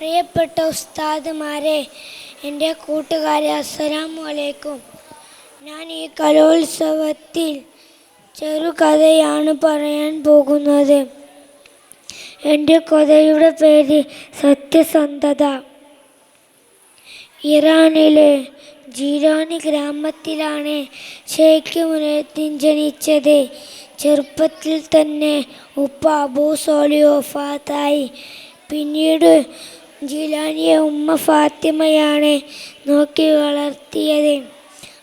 പ്രിയപ്പെട്ട ഉസ്താദുമാരെ എന്റെ കൂട്ടുകാരെ അസ്സലാമു അലൈക്കും ഞാൻ ഈ കലോത്സവത്തിൽ ചെറുകഥയാണ് പറയാൻ പോകുന്നത്. എന്റെ കഥയുടെ പേര് സത്യസന്ധത. ഇറാനിലെ ജീരാനി ഗ്രാമത്തിലാണ് ഷെയ്ഖ് മുനയത്തിൻ ജനിച്ചത്. ചെറുപ്പത്തിൽ തന്നെ ഉപ്പ അബൂ സോലി വഫാത്തായി. പിന്നീട് ജീലാനിയെ ഉമ്മ ഫാത്തിമയാണ് നോക്കി വളർത്തിയത്.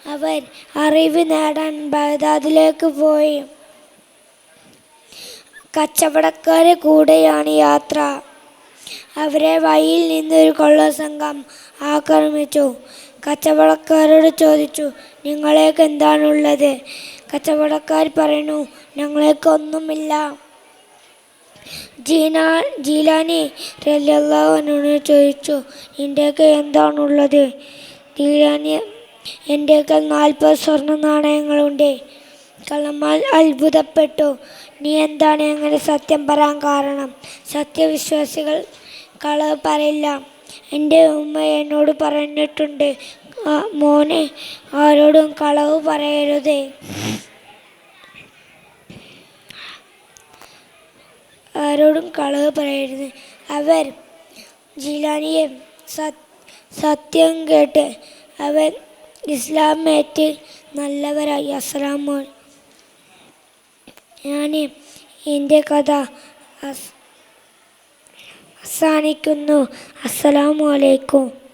അവർ അറിവ് നേടാൻ ബഗ്ദാദിലേക്ക് പോയി. കച്ചവടക്കാരെ കൂടെയാണ് യാത്ര. അവരെ വഴിയിൽ നിന്നൊരു കൊള്ളസംഘം ആക്രമിച്ചു. കച്ചവടക്കാരോട് ചോദിച്ചു നിങ്ങളേക്ക് എന്താണുള്ളത്? കച്ചവടക്കാർ പറയുന്നു ഞങ്ങളേക്ക് ഒന്നുമില്ല. ജീന ജീലാനി റലിയല്ലാഹുവിനോട് ചോദിച്ചു നിന്റെയൊക്കെ എന്താണുള്ളത്? ജീലാനി എന്റെയൊക്കെ നാൽപ്പത് സ്വർണ നാണയങ്ങളുണ്ട്. കള്ളന്മാർ അത്ഭുതപ്പെട്ടു. നീ എന്താണ് അങ്ങനെ സത്യം പറയാൻ കാരണം? സത്യവിശ്വാസികൾ കളവ് പറയില്ല. എന്റെ ഉമ്മ എന്നോട് പറഞ്ഞിട്ടുണ്ട്. "ആ, മോനെ ആരോടും കളവ് പറയരുത്. ആരോടും കളവ് പറയരുത്. അവർ ജിലാനിയെ സത് സത്യം കേട്ട് അവർ ഇസ്ലാമേറ്റ് നല്ലവരായി. അസ്സലാമു ഞാൻ എന്റെ കഥ അവസാനിക്കുന്നു. അസ്സലാമു അലൈക്കും.